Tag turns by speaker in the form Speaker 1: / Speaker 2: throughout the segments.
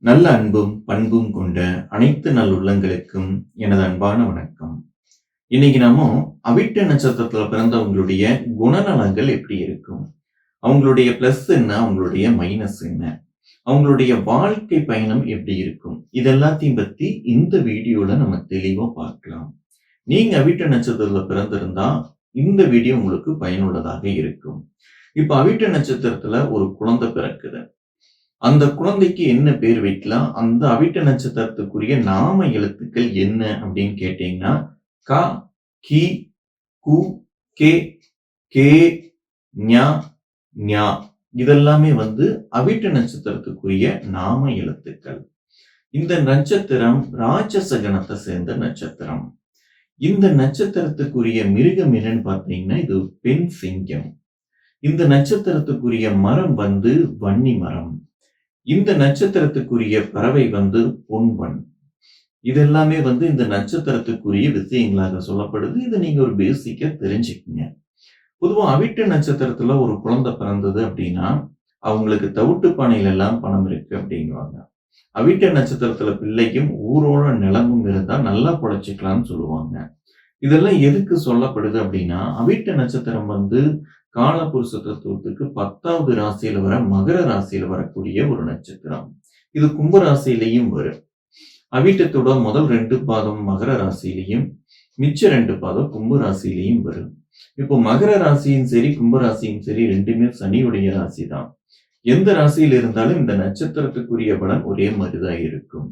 Speaker 1: நல்ல அன்பும் பண்பும் கொண்ட அனைத்து நல்லுள்ளங்களுக்கும் எனது அன்பான வணக்கம். இன்னைக்கு நாம அவிட்ட நட்சத்திரத்துல பிறந்தவங்களுடைய குணநலங்கள் எப்படி இருக்கும்? அவங்களுடைய பிளஸ் என்ன? அவங்களுடைய மைனஸ் என்ன? அவங்களுடைய வாழ்க்கை பயணம் எப்படி இருக்கும்? இதெல்லாத்தையும் பத்தி இந்த வீடியோல நம்ம தெளிவா பார்க்கலாம். நீங்க அவிட்ட நட்சத்திரத்துல பிறந்திருந்தா இந்த வீடியோ உங்களுக்கு பயனுள்ளதாக இருக்கும். இப்ப அவிட்ட நட்சத்திரத்துல ஒரு குழந்தை பிறக்குது. அந்த குழந்தைக்கு என்ன பேர் வைக்கலாம்? அந்த அவிட்ட நட்சத்திரத்துக்குரிய நாம எழுத்துக்கள் என்ன அப்படின்னு கேட்டீங்கன்னா க கி கு கே கே ஞா ஞா. இதெல்லாமே வந்து அவிட்ட நட்சத்திரத்துக்குரிய நாம எழுத்துக்கள். இந்த நட்சத்திரம் ராட்சச கணத்தை சேர்ந்த நட்சத்திரம். இந்த நட்சத்திரத்துக்குரிய மிருகம் என்னன்னு பார்த்தீங்கன்னா இது பெண் சிங்கம். இந்த நட்சத்திரத்துக்குரிய மரம் வந்து வன்னி மரம். இந்த நட்சத்திரத்துக்குரிய பறவை வந்து பொன்வன். இதெல்லாமே வந்து இந்த நட்சத்திரத்துக்குரிய விஷயங்களாக சொல்லப்படுது. இதை நீங்க ஒரு பேசிக்கா தெரிஞ்சுக்கங்க. பொதுவா அவிட்ட நட்சத்திரத்துல ஒரு குழந்தை பிறந்தது அப்படின்னா அவங்களுக்கு தவிட்டு பானையில எல்லாம் பணம் இருக்கு அப்படிங்குவாங்க அவிட்ட நட்சத்திரத்துல பிள்ளைக்கும் ஊரோட நிலமும் இருந்தா நல்லா பொழைச்சிக்கலாம்னு சொல்லுவாங்க. இதெல்லாம் எதுக்கு சொல்லப்படுது அப்படின்னா அவிட்ட நட்சத்திரம் வந்து காலபுருஷ தத்துவத்துக்கு பத்தாவது ராசியில வர மகர ராசியில வரக்கூடிய ஒரு நட்சத்திரம். இது கும்ப ராசியிலையும் வரும். அவிட்டத்தோட முதல் ரெண்டு பாதம் மகர ராசியிலையும் மிச்ச ரெண்டு பாதம் கும்ப ராசியிலையும் வரும். இப்போ மகர ராசியும் சரி கும்ப ராசியும் சரி ரெண்டுமே சனியுடைய ராசி தான் எந்த ராசியில் இருந்தாலும் இந்த நட்சத்திரத்துக்குரிய பலன் ஒரே மாதிரிதான் இருக்கும்.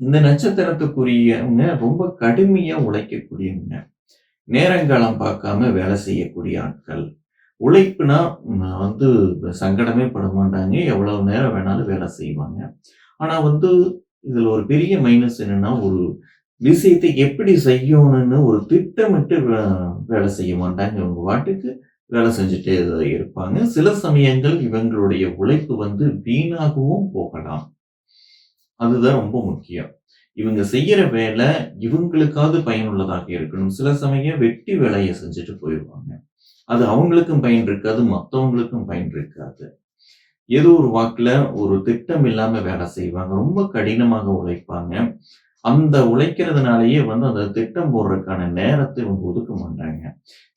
Speaker 1: இந்த நட்சத்திரத்துக்குரியவங்க ரொம்ப கடுமையா உழைக்கக்கூடியவங்க. நேரங்காலம் பார்க்காம வேலை செய்யக்கூடிய ஆட்கள். உழைப்புனா வந்து சங்கடமே பட மாட்டாங்க. எவ்வளவு நேரம் வேணாலும் வேலை செய்வாங்க. ஆனா வந்து இதுல ஒரு பெரிய மைனஸ் என்னன்னா ஒரு விஷயத்தை எப்படி செய்யணும்னு ஒரு திட்டமிட்டு வேலை செய்ய மாட்டாங்க. இவங்க வாட்டுக்கு வேலை செஞ்சுட்டே இருப்பாங்க. சில சமயங்கள் இவங்களுடைய உழைப்பு வந்து வீணாகவும் போகலாம். அதுதான் ரொம்ப முக்கியம். இவங்க செய்யற வேலை இவங்களுக்காவது பயனுள்ளதாக இருக்கணும். சில சமயம் வெட்டி வேலையை செஞ்சுட்டு போயிடுவாங்க. அது அவங்களுக்கும் பயன் இருக்காது மற்றவங்களுக்கும் பயன் இருக்காது. ஏதோ ஒரு வாக்குல ஒரு திட்டம் இல்லாம வேலை செய்வாங்க. ரொம்ப கடினமாக உழைப்பாங்க. அந்த உழைக்கிறதுனாலயே வந்து அந்த திட்டம் போடுறதுக்கான நேரத்தை இவங்க ஒதுக்க மாட்டாங்க.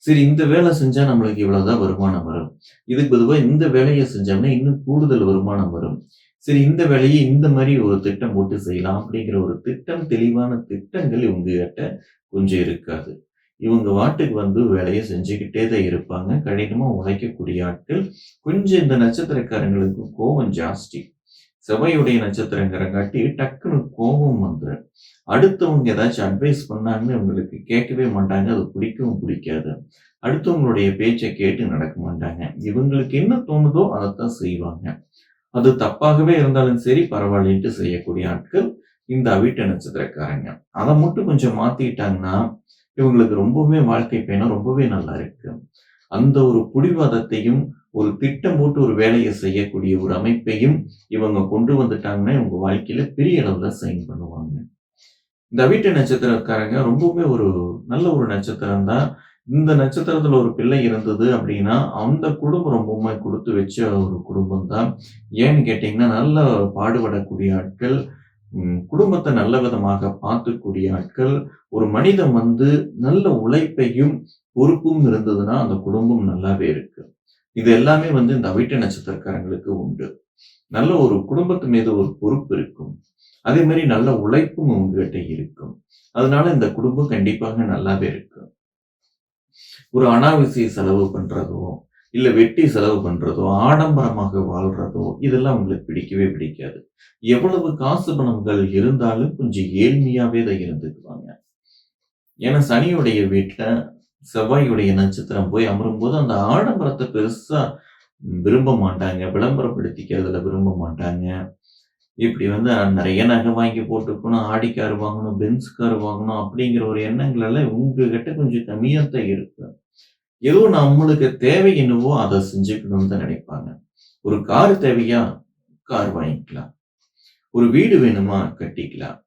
Speaker 1: சரி இந்த வேலை செஞ்சா நம்மளுக்கு இவ்வளவுதான் வருமானம் வரும். இதுக்கு பொதுவாக இந்த வேலையை செஞ்சோம்னா இன்னும் கூடுதல் வருமானம் வரும். சரி இந்த வேலையை இந்த மாதிரி ஒரு திட்டம் போட்டு செய்யலாம் அப்படிங்கிற ஒரு திட்டம் தெளிவான திட்டங்கள் இவங்க கிட்ட கொஞ்சம் இருக்காது. இவங்க வாட்டுக்கு வந்து வேலையை செஞ்சுக்கிட்டே தான் இருப்பாங்க. கடினமாக உழைக்கக்கூடிய ஆட்கள். கொஞ்சம் இந்த நட்சத்திரக்காரங்களுக்கு கோபம் ஜாஸ்தி. செவ்வாயுடைய நட்சத்திரங்கிறங்காட்டி டக்குன்னு கோபம் வந்து அடுத்தவங்க ஏதாச்சும் அட்வைஸ் பண்ணாங்கன்னு இவங்களுக்கு கேட்கவே மாட்டாங்க. அது பிடிக்கவும் பிடிக்காது. அடுத்தவங்களுடைய பேச்சை கேட்டு நடக்க மாட்டாங்க. இவங்களுக்கு என்ன தோணுதோ அதைத்தான் செய்வாங்க. அது தப்பாகவே இருந்தாலும் சரி பரவாயில்லைன்ட்டு செய்யக்கூடிய ஆட்கள் இந்த அவிட்ட நட்சத்திரக்காரங்க. அதை மட்டும் கொஞ்சம் மாத்திக்கிட்டாங்கன்னா இவங்களுக்கு ரொம்பவே வாழ்க்கை பயணம் ரொம்பவே நல்லா இருக்கு. அந்த ஒரு புடிவாதத்தையும் ஒரு திட்டம் போட்டு ஒரு வேலையை செய்யக்கூடிய ஒரு அமைப்பையும் இவங்க கொண்டு வந்துட்டாங்கன்னா இவங்க வாழ்க்கையில பெரிய அளவுல சைன் பண்ணுவாங்க. இந்த அவிட்ட நட்சத்திரக்காரங்க ரொம்பவுமே ஒரு நல்ல ஒரு நட்சத்திரம் தான் இந்த நட்சத்திரத்துல ஒரு பிள்ளை இருந்தது அப்படின்னா அந்த குடும்பம் ரொம்பவுமே கொடுத்து வச்ச ஒரு குடும்பம் தான் ஏன்னு கேட்டீங்கன்னா நல்ல பாடுபடக்கூடிய ஆட்கள் குடும்பத்தை நல்ல விதமாக பார்த்துக்கூடிய ஆட்கள் ஒரு மனிதன் வந்து நல்ல உழைப்பையும் பொறுப்பும் இருந்ததுன்னா அந்த குடும்பம் நல்லாவே இருக்கு. இது எல்லாமே வந்து இந்த அவிட்ட நட்சத்திரக்காரங்களுக்கு உண்டு. நல்ல ஒரு குடும்பத்து மீது ஒரு பொறுப்பு இருக்கும். அதே மாதிரி நல்ல உழைப்பும் உங்ககிட்ட இருக்கும். அதனால இந்த குடும்பம் கண்டிப்பாக நல்லாவே இருக்கும் ஒரு அனாவசிய செலவு பண்றதோ இல்ல வெட்டி செலவு பண்றதோ ஆடம்பரமாக வாழ்றதோ இதெல்லாம் உங்களுக்கு பிடிக்கவே பிடிக்காது. எவ்வளவு காசு பணங்கள் இருந்தாலும் கொஞ்சம் ஏழ்மையாகவே தான் இருந்துக்குவாங்க. ஏன்னா சனியுடைய வீட்டுல செவ்வாயுடைய நட்சத்திரம் போய் அமரும்போது அந்த ஆடம்பரத்தை பெருசா விரும்ப மாட்டாங்க விளம்பரப்படுத்திக்கிறதுல விரும்ப மாட்டாங்க. இப்படி வந்து நிறைய நகை வாங்கி போட்டுக்கணும் ஆடி கார் வாங்கணும் பென்ஸ் கார் வாங்கணும் அப்படிங்கிற ஒரு எண்ணங்கள் எல்லாம் உங்ககிட்ட கொஞ்சம் கம்மியாக தான் இருக்கு. ஏதோ நம்மளுக்கு தேவை என்னவோ அதை செஞ்சுக்கணும்னு தான் நினைப்பாங்க. ஒரு கார் தேவையா? கார் வாங்கிக்கலாம். ஒரு வீடு வேணுமா? கட்டிக்கலாம்.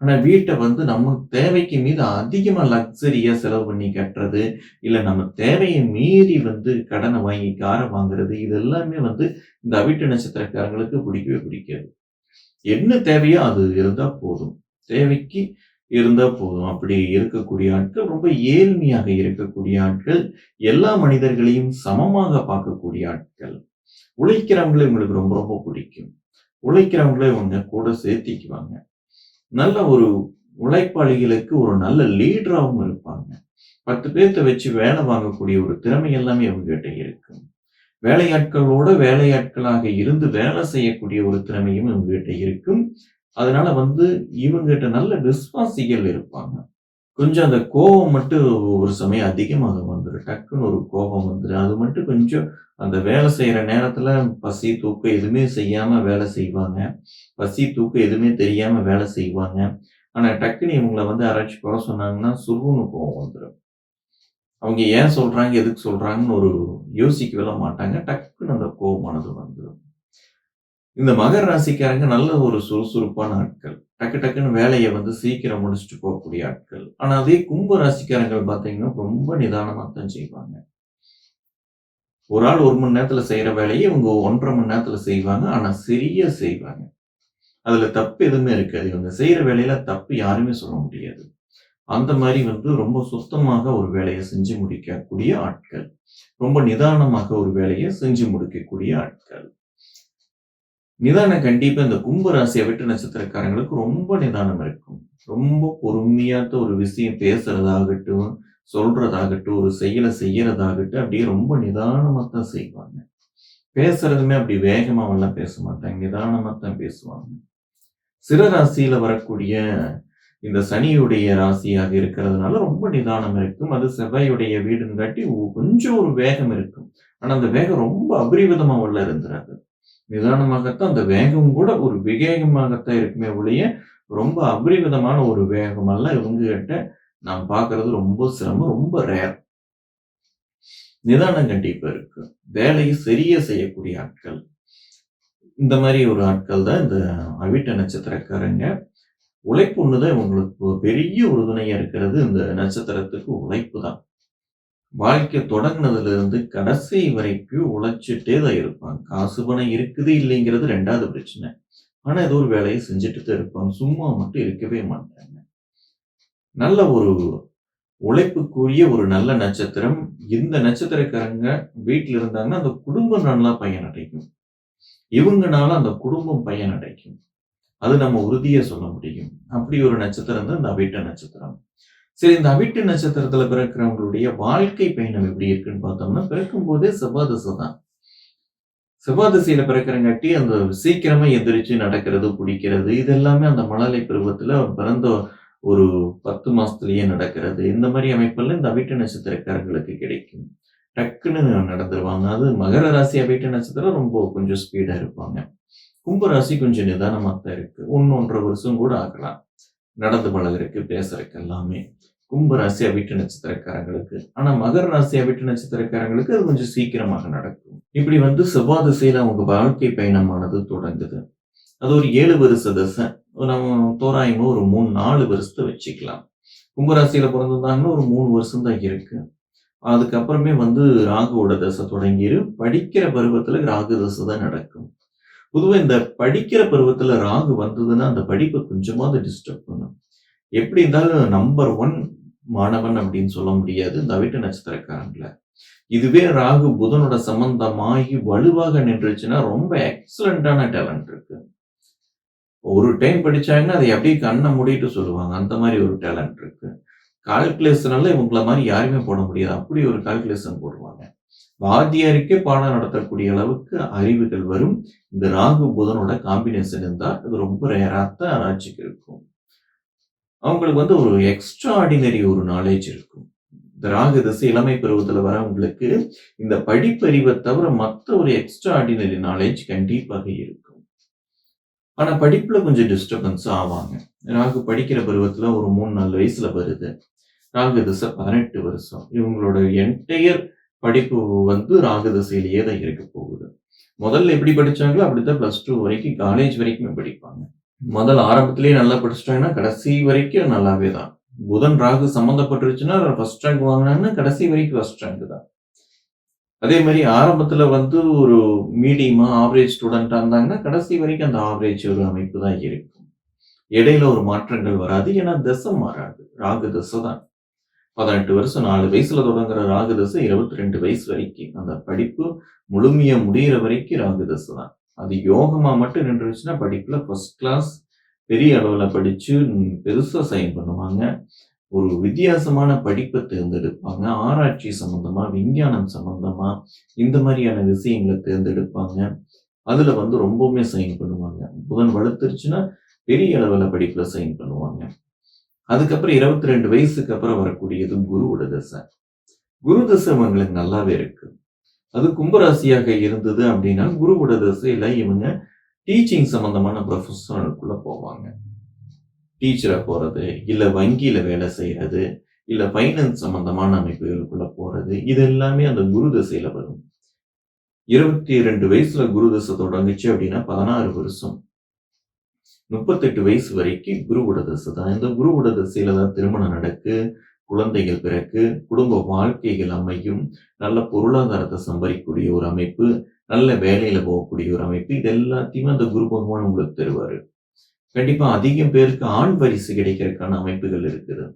Speaker 1: ஆனா வீட்டை வந்து நம்ம தேவைக்கு மீது அதிகமா லக்ஸரியா செலவு பண்ணி கட்டுறது இல்ல நம்ம தேவையை மீறி வந்து கடனை வாங்கி காரை வாங்குறது இது எல்லாமே வந்து இந்த அவிட்டு நட்சத்திரக்காரங்களுக்கு பிடிக்கவே பிடிக்காது. என்ன தேவையோ அது இருந்தா போதும். தேவைக்கு இருந்தா போதும். அப்படி இருக்கக்கூடிய ஆட்கள் ரொம்ப ஏழ்மையாக இருக்கக்கூடிய ஆட்கள். எல்லா மனிதர்களையும் சமமாக பார்க்கக்கூடிய ஆட்கள். உழைக்கிறவங்களே உங்களுக்கு ரொம்ப ரொம்ப பிடிக்கும். உழைக்கிறவங்களே இவங்க கூட சேர்த்திக்குவாங்க. நல்ல ஒரு உழைப்பாளிகளுக்கு ஒரு நல்ல லீடராகவும் இருப்பாங்க. பத்து பேர்த்த வச்சு வேலை வாங்கக்கூடிய ஒரு திறமை எல்லாமே அவங்ககிட்ட இருக்கும். வேலையாட்களோட வேலையாட்களாக இருந்து வேலை செய்யக்கூடிய ஒரு திறமையும் இவங்ககிட்ட இருக்கும். அதனால வந்து இவங்ககிட்ட நல்ல விசுவாசிகள் இருப்பாங்க. கொஞ்சம் அந்த கோபம் மட்டும் ஒரு சமயம் அதிகமாக வந்துடும் டக்குன்னு ஒரு கோபம் வந்துடும் அது மட்டும் கொஞ்சம் அந்த வேலை செய்கிற நேரத்தில் பசி, தூக்கம் எதுவுமே செய்யாமல் வேலை செய்வாங்க. பசி, தூக்கம் எதுவுமே தெரியாமல் வேலை செய்வாங்க. ஆனால் டக்குன்னு இவங்களை வந்து அரைச்சி குறை சொன்னாங்கன்னா, சுருன்னு கோபம் வந்துடும் அவங்க ஏன் சொல்றாங்க, எதுக்கு சொல்றாங்கன்னு ஒரு யோசிக்கவே மாட்டாங்க. டக்குன்னு அந்த கோபமானது வந்துடும் இந்த மகர ராசிக்காரங்க நல்ல ஒரு சுறுசுறுப்பான ஆட்கள். டக்கு டக்குன்னு வேலையை வந்து சீக்கிரம் முடிச்சுட்டு போகக்கூடிய ஆட்கள். ஆனா அதே கும்ப ராசிக்காரங்கள் பார்த்தீங்கன்னா, ரொம்ப நிதானமா தான் செய்வாங்க. ஒரு ஆள் ஒரு மணி நேரத்துல செய்யற வேலையை இவங்க 1 1/2 மணி நேரத்துல செய்வாங்க. ஆனா சிறிய செய்வாங்க. அதுல தப்பு எதுவுமே இருக்காது. இவங்க செய்யற வேலையில தப்பு யாருமே சொல்ல முடியாது. அந்த மாதிரி வந்து ரொம்ப சுத்தமாக ஒரு வேலையை செஞ்சு முடிக்கக்கூடிய ஆட்கள். ரொம்ப நிதானமாக ஒரு வேலையை செஞ்சு முடிக்கக்கூடிய ஆட்கள். நிதானம் கண்டிப்பா இந்த கும்ப ராசியை விட்டு நட்சத்திரக்காரங்களுக்கு ரொம்ப நிதானம் இருக்கும். ரொம்ப பொறுமையாத்த ஒரு விஷயம் பேசுறதாகட்டும், சொல்றதாகட்டும், ஒரு செயலை செய்யறதாகட்டும், அப்படியே ரொம்ப நிதானமாக தான் செய்வாங்க. பேசுறதுமே அப்படி வேகமாவெல்லாம் பேச மாட்டாங்க. நிதானமாக தான் பேசுவாங்க. சிற ராசியில வரக்கூடிய இந்த சனியுடைய ராசியாக இருக்கிறதுனால ரொம்ப நிதானம் இருக்கும். அது செவ்வாயுடைய வீடுங்காட்டி கொஞ்சம் ஒரு வேகம் இருக்கும். ஆனா அந்த வேகம் ரொம்ப அபரிவிதமாவெல்லாம் இருந்துராது. நிதானமாகத்தான் அந்த வேகம் கூட ஒரு விவேகமாகத்தான் இருக்குமே ஒழிய, ரொம்ப அபரிவிதமான ஒரு வேகமெல்லாம் இவங்ககிட்ட நான் பார்க்கறது ரொம்ப சிரமம். ரொம்ப ரேர். நிதானம் கண்டிப்பா இருக்கு. வேலையை சரியா செய்யக்கூடிய ஆட்கள். இந்த மாதிரி ஒரு ஆட்கள் தான் இந்த அவிட்ட நட்சத்திரக்காரங்க. உழைப்பு ஒன்றுதான் உங்களுக்கு இவங்களுக்கு பெரிய உறுதுணையா இருக்கிறது. இந்த நட்சத்திரத்துக்கு உழைப்பு தான். வாழ்க்கை தொடங்கினதுலேருந்து கடைசி வரைக்கும் உழைச்சிட்டே தான் இருப்பாங்க. காசு பணம் இருக்குது இல்லைங்கிறது ரெண்டாவது பிரச்சனை. ஆனா ஏதோ ஒரு வேலையை செஞ்சுட்டு தான் இருப்பாங்க. சும்மா மட்டும் இருக்கவே மாட்டாங்க. நல்ல ஒரு உழைப்புக்குரிய ஒரு நல்ல நட்சத்திரம். இந்த நட்சத்திரக்காரங்க வீட்டில் இருந்தாங்கன்னா, அந்த குடும்பம் நல்லா பயனடையும். இவங்கனால அந்த குடும்பம் பயனடையும். அது நம்ம உறுதியை சொல்ல முடியும். அப்படி ஒரு நட்சத்திரம் தான் இந்த அவிட்ட நட்சத்திரம். சரி இந்த அவிட்டு நட்சத்திரத்துல பிறக்கிறவங்களுடைய வாழ்க்கை பயணம் எப்படி இருக்குன்னு பார்த்தோம்னா, பிறக்கும்போதே போதே செவ்வாதசை தான். செவ்வாதசையில பிறக்கிறங்காட்டி அந்த சீக்கிரமா எந்திரிச்சு நடக்கிறது, குடிக்கிறது இது எல்லாமே அந்த மழலை பருவத்துல பிறந்த ஒரு பத்து மாசத்துலயே நடக்கிறது. இந்த மாதிரி அமைப்பெல்லாம் இந்த அவிட்ட நட்சத்திரக்காரர்களுக்கு கிடைக்கும். டக்குன்னு நடந்துருவாங்க. அது மகர ராசி அவிட்ட நட்சத்திரம் ரொம்ப கொஞ்சம் ஸ்பீடா இருப்பாங்க. கும்ப ராசி கொஞ்சம் நிதானமாக தான் இருக்கு. 1 1 1/2 வருஷம் கூட ஆகலாம். நடந்து பழகுறதுக்கு, பேசுறதுக்கு எல்லாமே. கும்ப ராசி நட்சத்திரக்காரங்களுக்கு. ஆனா மகர ராசி அவிட்ட நட்சத்திரக்காரங்களுக்கு அது கொஞ்சம் சீக்கிரமாக நடக்கும். இப்படி வந்து செவ்வாய் திசையில அவங்க வாழ்க்கை பயணமானது தொடங்குது. அது ஒரு ஏழு வருஷ திசை. நம்ம தோராயமா ஒரு மூணு நாலு வருஷத்தை வச்சுக்கலாம். கும்பராசியில பிறந்திருந்தாங்கன்னா ஒரு மூணு வருஷம் தான் இருக்கு. அதுக்கப்புறமே வந்து ராகுவோட தசை தொடங்கிரும். படிக்கிற பருவத்துல ராகு தசை தான் நடக்கும். பொதுவாக இந்த படிக்கிற பருவத்துல ராகு வந்ததுன்னா, அந்த படிப்பை கொஞ்சமாவது டிஸ்டர்ப் பண்ணும். எப்படி இருந்தாலும் நம்பர் ஒன் மாணவன் அப்படின்னு சொல்ல முடியாது. இந்த அவிட்ட நட்சத்திரக்காரங்கள. இதுவே ராகு புதனோட சம்பந்தமாகி வலுவாக நின்றுச்சுன்னா, ரொம்ப எக்ஸலண்டான டேலண்ட் இருக்கு. ஒரு டைம் படிச்சாங்கன்னா, அதை அப்படியே கண்ணை மூடிட்டு சொல்லுவாங்க. அந்த மாதிரி ஒரு டேலண்ட் இருக்கு. கால்குலேஷன்ல இவங்கள மாதிரி யாருமே போட முடியாது. அப்படி ஒரு கால்குலேஷன் போடுவாங்க. வாத்தியாருக்கே பாடம் நடத்தக்கூடிய அளவுக்கு அறிவுகள் வரும். இந்த ராகு புதனோட காம்பினேஷன் இருந்தால் அது ரொம்ப ரேரா தான் இருக்கும். அவங்களுக்கு வந்து ஒரு எக்ஸ்ட்ரா ஆர்டினரி ஒரு நாலேஜ் இருக்கும். இந்த ராகு திசை இளமை பருவத்துல வரவங்களுக்கு, இந்த படிப்பறிவை தவிர மத்த ஒரு எக்ஸ்ட்ரா ஆர்டினரி நாலேஜ் கண்டிப்பாக இருக்கும். ஆனா படிப்புல கொஞ்சம் டிஸ்டர்பன்ஸ் ஆவாங்க. ராகு படிக்கிற பருவத்துல ஒரு 3, 4 வயசுல வருது. ராகு திசை 18 வருஷம். இவங்களோட என்டையர் படிப்பு வந்து ராகு திசையிலேயே தான் இருக்க போகுது. முதல்ல எப்படி படிச்சாங்களோ அப்படித்தான் பிளஸ் டூ வரைக்கும், காலேஜ் வரைக்குமே படிப்பாங்க. முதல் ஆரம்பத்திலேயே நல்லா படிச்சிட்டாங்கன்னா கடைசி வரைக்கும் நல்லாவே தான். புதன், ராகு சம்மந்தப்பட்டுருச்சுன்னா, ஃபர்ஸ்ட் ரேங்க் வாங்கினாங்கன்னா கடைசி வரைக்கும் ஃபர்ஸ்ட் ரேங்க் தான். அதே மாதிரி ஆரம்பத்துல வந்து ஒரு மீடியமா, ஆவரேஜ் ஸ்டூடெண்ட்டாக இருந்தாங்கன்னா, கடைசி வரைக்கும் அந்த ஆவரேஜ் ஒரு அமைப்பு தான் இருக்கும். இடையில ஒரு மாற்றங்கள் வராது. ஏன்னா தசை மாறாது. ராகு தசை தான். 18 வருஷம் நாலு வயசுல தொடங்குற ராகு தசை 22 வயசு வரைக்கும். அந்த படிப்பு முழுமையா முடியிற வரைக்கும் ராகு தசை தான். அது யோகமா மட்டும் நின்றுச்சுன்னா, படிப்புல ஃபர்ஸ்ட் கிளாஸ் பெரிய அளவுல படிச்சு பெருசா சைன் பண்ணுவாங்க. ஒரு வித்தியாசமான படிப்பை தேர்ந்தெடுப்பாங்க. ஆராய்ச்சி சம்பந்தமா விஞ்ஞானம் சம்பந்தமா இந்த மாதிரியான விஷயங்களை தேர்ந்தெடுப்பாங்க. அதுல வந்து ரொம்பவுமே சைன் பண்ணுவாங்க. புதன் வளர்த்துருச்சுன்னா பெரிய அளவுல படிப்புல சைன் பண்ணுவாங்க. அதுக்கப்புறம் 22 வயசுக்கு அப்புறம் வரக்கூடியது குருவோட தசை. குரு தசை இவங்களுக்கு நல்லாவே இருக்கு. அது கும்பராசியாக இருந்தது அப்படின்னா குருவோட தசையில இவங்க டீச்சிங் சம்மந்தமான ப்ரொஃபஷனலுக்குள்ள போவாங்க. டீச்சரா போறது, இல்ல வங்கியில வேலை செய்யறது இல்ல ஃபைனான்ஸ் சம்பந்தமான அமைப்புகளுக்குள்ள போறது, இது எல்லாமே அந்த குரு தசையில வரும். 22 வயசுல குரு தசை தொடங்குச்சு அப்படின்னா பதினாறு வருஷம். 38 வயசு வரைக்கும் குருவோட தசை தான். இந்த குருவோட தசையில தான் திருமணம் நடக்கு, குழந்தைகள் பிறக்கு, குடும்ப வாழ்க்கைகள் அமையும், நல்ல பொருளாதாரத்தை சம்பாதிக்கக்கூடிய ஒரு அமைப்பு, நல்ல வேலையில போகக்கூடிய ஒரு அமைப்பு, இது எல்லாத்தையுமே அந்த குரு பகவான் உங்களுக்கு தருவாரு. கண்டிப்பா அதிகம் பேருக்கு ஆண் பரிசு கிடைக்கிறதுக்கான அமைப்புகள் இருக்குது.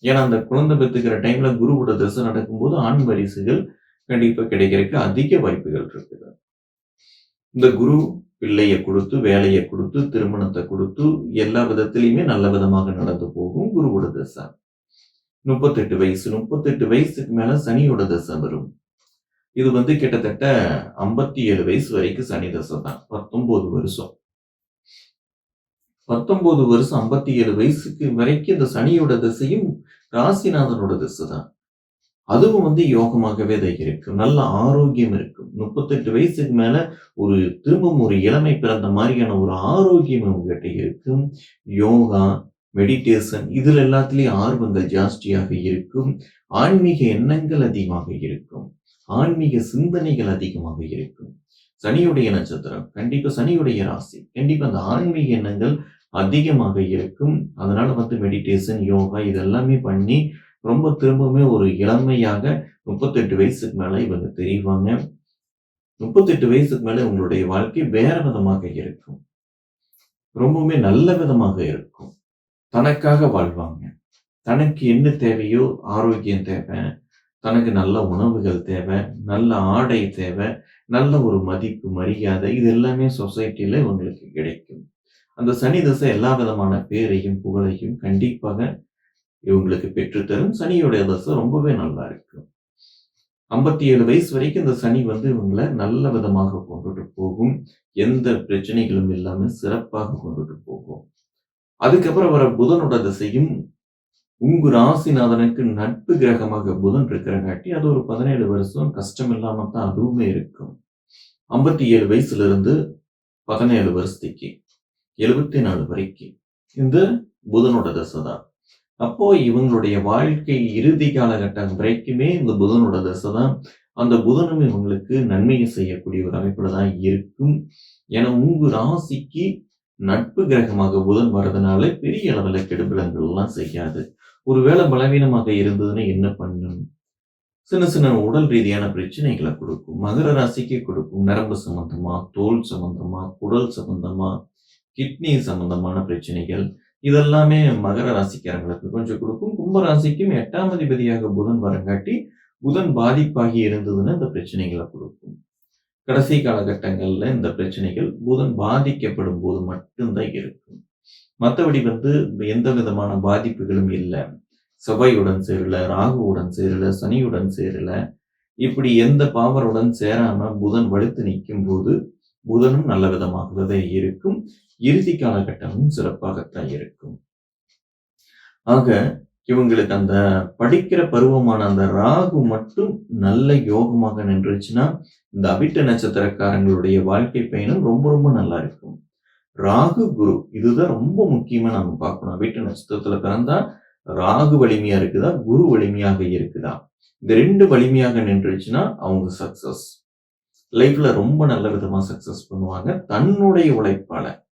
Speaker 1: ஏன்னா, அந்த குழந்தை பெற்றுக்கிற டைம்ல குருவோட தசை நடக்கும்போது ஆண் பரிசுகள் கண்டிப்பா கிடைக்கிறதுக்கு அதிக வாய்ப்புகள் இருக்குது. இந்த குரு பிள்ளையை கொடுத்து வேலையை கொடுத்து திருமணத்தை கொடுத்து எல்லா விதத்திலயுமே நல்ல விதமாக நடந்து போகும் குருவோட தசை. 38 வயசு 38 வயசுக்கு மேல சனியோட தசை வரும். இது வந்து கிட்டத்தட்ட 57 வயசு வரைக்கும் சனி தசை தான். 19 வருஷம். 19 வருஷம் 57 வயசுக்கு வரைக்கும் இந்த சனியோட திசையும், ராசிநாதனோட திசை தான். அதுவும் வந்து யோகமாகவே தான் இருக்கும். நல்ல ஆரோக்கியம் இருக்கும். 38 வயசுக்கு மேல ஒரு திரும்பவும் ஒரு இளமை பிறந்த மாதிரியான ஒரு ஆரோக்கியம் உங்ககிட்ட இருக்கும். யோகா, மெடிடேஷன் இதுல எல்லாத்துலயும் ஆர்வங்கள் ஜாஸ்தியாக இருக்கும். ஆன்மீக எண்ணங்கள் அதிகமாக இருக்கும். ஆன்மீக சிந்தனைகள் அதிகமாக இருக்கும். சனியுடைய நட்சத்திரம். கண்டிப்பா சனியுடைய ராசி. கண்டிப்பா அந்த ஆன்மீக எண்ணங்கள் அதிகமாக இருக்கும். அதனால வந்து மெடிடேஷன், யோகா இதெல்லாமே பண்ணி ரொம்ப திரும்பவுமே ஒரு இளமையாக 38 வயசுக்கு மேலே இவங்க தெரிவாங்க. 38 வயசுக்கு மேலே உங்களுடைய வாழ்க்கை வேற விதமாக இருக்கும். ரொம்பவுமே நல்ல விதமாக இருக்கும். தனக்காக வாழ்வாங்க. தனக்கு என்ன தேவையோ ஆரோக்கியம் தேவை, தனக்கு நல்ல உணவுகள் தேவை, நல்ல ஆடை தேவை, நல்ல ஒரு மதிப்பு, மரியாதை இது எல்லாமே சொசைட்டில இவங்களுக்கு கிடைக்கும். அந்த சனி தசை எல்லா விதமான பேரையும், புகழையும் கண்டிப்பாக இவங்களுக்கு பெற்றுத்தரும். சனியோடைய தசை ரொம்பவே நல்லா இருக்கும். 57 வயசு வரைக்கும் இந்த சனி வந்து இவங்களை நல்ல விதமாக கொண்டுட்டு போகும். எந்த பிரச்சனைகளும் இல்லாம சிறப்பாக கொண்டுட்டு போகும். அதுக்கப்புறம் வர புதனோட திசையும் உங்கு ராசிநாதனுக்கு நட்பு கிரகமாக புதன் இருக்கிறங்காட்டி, அது ஒரு 17 வருஷம் கஷ்டம் இல்லாம தான் அதுவுமே இருக்கும். 57 வயசுல இருந்து 17 வருஷத்துக்கு 74 வரைக்கும் இந்த புதனோட தசை தான். அப்போ இவங்களுடைய வாழ்க்கை இறுதி காலகட்டம் வரைக்குமே இந்த புதனோட தசை தான். அந்த புதனும் இவங்களுக்கு நன்மையை செய்யக்கூடிய ஒரு அமைப்புல தான் இருக்கும். ஏன்னா, உங்க ராசிக்கு நட்பு கிரகமாக புதன் வர்றதுனால பெரிய அளவுல கெடுபிலங்கள்லாம் செய்யாது. ஒருவேளை பலவீனமாக இருந்ததுன்னா என்ன பண்ணும்? சின்ன சின்ன உடல் ரீதியான பிரச்சனைகளை கொடுக்கும் மகர ராசிக்கு கொடுக்கும் நரம்பு சம்பந்தமா, தோல் சம்பந்தமா, குடல் சம்பந்தமா, கிட்னி சம்பந்தமான பிரச்சனைகள் இதெல்லாமே மகர ராசிக்காரங்களுக்கு கொஞ்சம் கொடுக்கும் கும்ப ராசிக்கும் எட்டாம் அதிபதியாக புதன் வரங்காட்டி, புதன் பாதிப்பாகி இருந்ததுன்னு இந்த பிரச்சனைகளை கொடுக்கும் கடைசி காலகட்டங்கள்ல இந்த பிரச்சனைகள் புதன் பாதிக்கப்படும் போது மட்டும்தான் இருக்கும். மத்தபடி வந்து எந்த விதமான பாதிப்புகளும் இல்ல. செவ்வாயுடன் சேரல, ராகுவுடன் சேரல, சனியுடன் சேரல. இப்படி எந்த பாவருடன் சேராம புதன் வலுத்து நிக்கும்போது, புதனும் நல்ல விதமாகவே இருக்கும். இறுதி காலகட்டமும் சிறப்பாகத்தான் இருக்கும். ஆக, இவங்களுக்கு அந்த படிக்கிற பருவமான அந்த ராகு மட்டும் நல்ல யோகமாக நின்றுச்சுன்னா, இந்த அவிட்ட நட்சத்திரக்காரங்களுடைய வாழ்க்கை பயணம் ரொம்ப ரொம்ப நல்லா இருக்கும். ராகு, குரு இதுதான் ரொம்ப முக்கியமா நம்ம பார்க்கணும். அவிட்ட நட்சத்திரத்துல பிறந்தா ராகு வலிமையா இருக்குதா? குரு வலிமையாக இருக்குதா? இந்த ரெண்டு வலிமையாக நின்றுச்சுன்னா அவங்க சக்சஸ். லைஃப்ல ரொம்ப நல்ல விதமா சக்சஸ் பண்ணுவாங்க. தன்னுடைய உழைப்பால.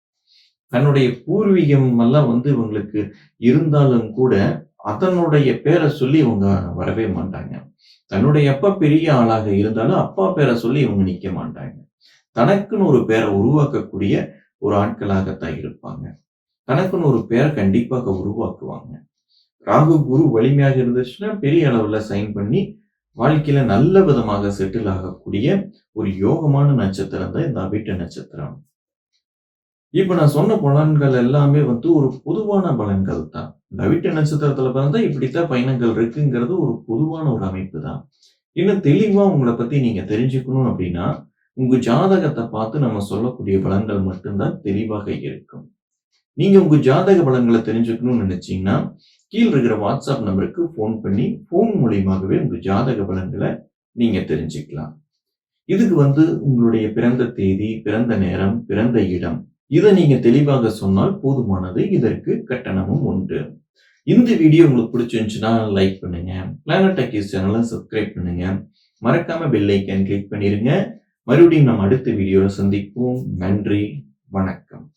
Speaker 1: தன்னுடைய பூர்வீகம் எல்லாம் வந்து இவங்களுக்கு இருந்தாலும் கூட, அதனுடைய பேரை சொல்லி இவங்க வரவே மாட்டாங்க. தன்னுடைய அப்பா பெரிய ஆளாக இருந்தாலும், அப்பா பேரை சொல்லி இவங்க நிக்க மாட்டாங்க. தனக்குன்னு ஒரு பேரை உருவாக்கக்கூடிய ஒரு ஆட்களாகத்தான் இருப்பாங்க. தனக்குன்னு ஒரு பேரை கண்டிப்பாக உருவாக்குவாங்க. ராகு, குரு வலிமையாக இருந்துச்சுன்னா, பெரிய அளவுல சைன் பண்ணி, வாழ்க்கையில நல்ல விதமாக செட்டில் ஆகக்கூடிய ஒரு யோகமான நட்சத்திரம் தான் இந்த அபிட்ட நட்சத்திரம். இப்ப நான் சொன்ன பலன்கள் எல்லாமே வந்து ஒரு பொதுவான பலன்கள் தான். இந்த நட்சத்திரத்துல பிறந்தா இப்படித்தான் பயணங்கள் இருக்குங்கிறது ஒரு பொதுவான ஒரு அமைப்பு தான். இன்னும் தெளிவா உங்களை பத்தி நீங்க தெரிஞ்சுக்கணும் அப்படின்னா, உங்க ஜாதகத்தை பார்த்து நம்ம சொல்லக்கூடிய பலன்கள் மட்டும் தான் தெளிவாக இருக்கும். நீங்க உங்க ஜாதக பலன்களை தெரிஞ்சுக்கணும்னு நினைச்சீங்கன்னா, கீழ இருக்கிற வாட்ஸ்அப் நம்பருக்கு ஃபோன் பண்ணி, ஃபோன் மூலியமாகவே உங்க ஜாதக பலன்களை நீங்க தெரிஞ்சுக்கலாம். இதுக்கு வந்து உங்களுடைய பிறந்த தேதி, பிறந்த நேரம், பிறந்த இடம் இதை நீங்க தெளிவாக சொன்னால் போதுமானது. இதற்கு கட்டணமும் உண்டு. இந்த வீடியோ உங்களுக்கு பிடிச்சிருந்துச்சுன்னா லைக் பண்ணுங்க. பிளானட் டக்கீஸ் சேனலை சப்ஸ்கிரைப் பண்ணுங்க. மறக்காம பெல் ஐகான் கிளிக் பண்ணிருங்க. மறுபடியும் நம்ம அடுத்த வீடியோவில் சந்திப்போம். நன்றி. வணக்கம்.